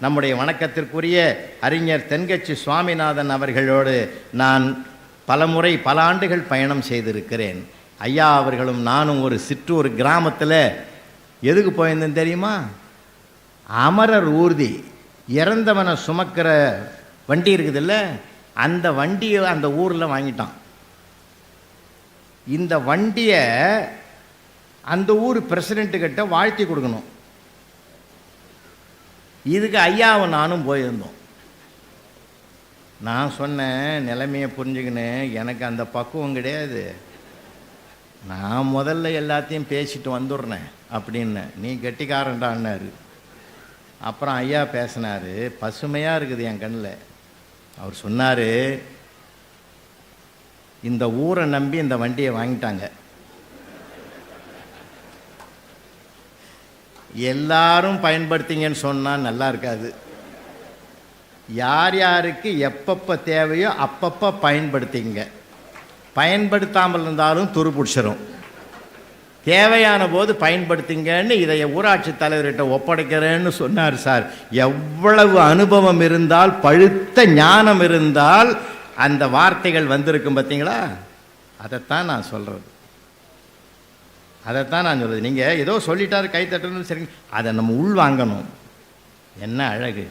நம்முடைய வணக்கத்திற்குரிய அறிஞர் தென்கட்சி சுவாமிநாதன் அவர்களோடு நான் பலமுறை பல ஆண்டுகள் பயணம் செய்திருக்கிறேன். ஐயா அவர்களும் நானும் ஒரு சிற்றூர் கிராமத்தில் எதுக்கு போயிருந்தேன் தெரியுமா? அமரர் ஊர்தி இறந்தவனை சுமக்கிற வண்டி இருக்குதுல்ல அந்த வண்டியை அந்த ஊரில் வாங்கிட்டான். இந்த வண்டியை அந்த ஊர் பிரசிடெண்ட்டு கிட்ட வாழ்த்தி கொடுக்கணும். இதுக்கு ஐயாவும் நானும் போயிருந்தோம். நான் சொன்னேன் நிலைமையை புரிஞ்சுக்கின்னு எனக்கு அந்த பக்குவம் கிடையாது. நான் முதல்ல எல்லாத்தையும் பேசிட்டு வந்துடுறேன் அப்படின்னு. நீ கெட்டிக்காரன்டான்னாரு அப்புறம் ஐயா பேசினார். பசுமையாக இருக்குது என் கண்ணில். அவர் சொன்னார் இந்த ஊரை நம்பி இந்த வண்டியை வாங்கிட்டாங்க. எல்லாரும் பயன்படுத்திங்கன்னு சொன்னால் நல்லா இருக்காது. யார் யாருக்கு எப்பப்போ தேவையோ அப்பப்போ பயன்படுத்திங்க. பயன்படுத்தாமல் இருந்தாலும் துரு பிடிச்சிரும். தேவையான போது பயன்படுத்திங்கன்னு இதை ஊராட்சி தலைவர்கிட்ட ஒப்படைக்கிறேன்னு சொன்னார் சார். எவ்வளவு அனுபவம் இருந்தால் பழுத்த ஞானம் இருந்தால் அந்த வார்த்தைகள் வந்திருக்கும் பார்த்தீங்களா அதைத்தான் நான் சொல்கிறது அதைத்தான் நான் சொல்லுது நீங்கள் ஏதோ சொல்லிட்டார் கை தட்டணும் சரிங்க அதை நம்ம உள் வாங்கணும் என்ன அழகு?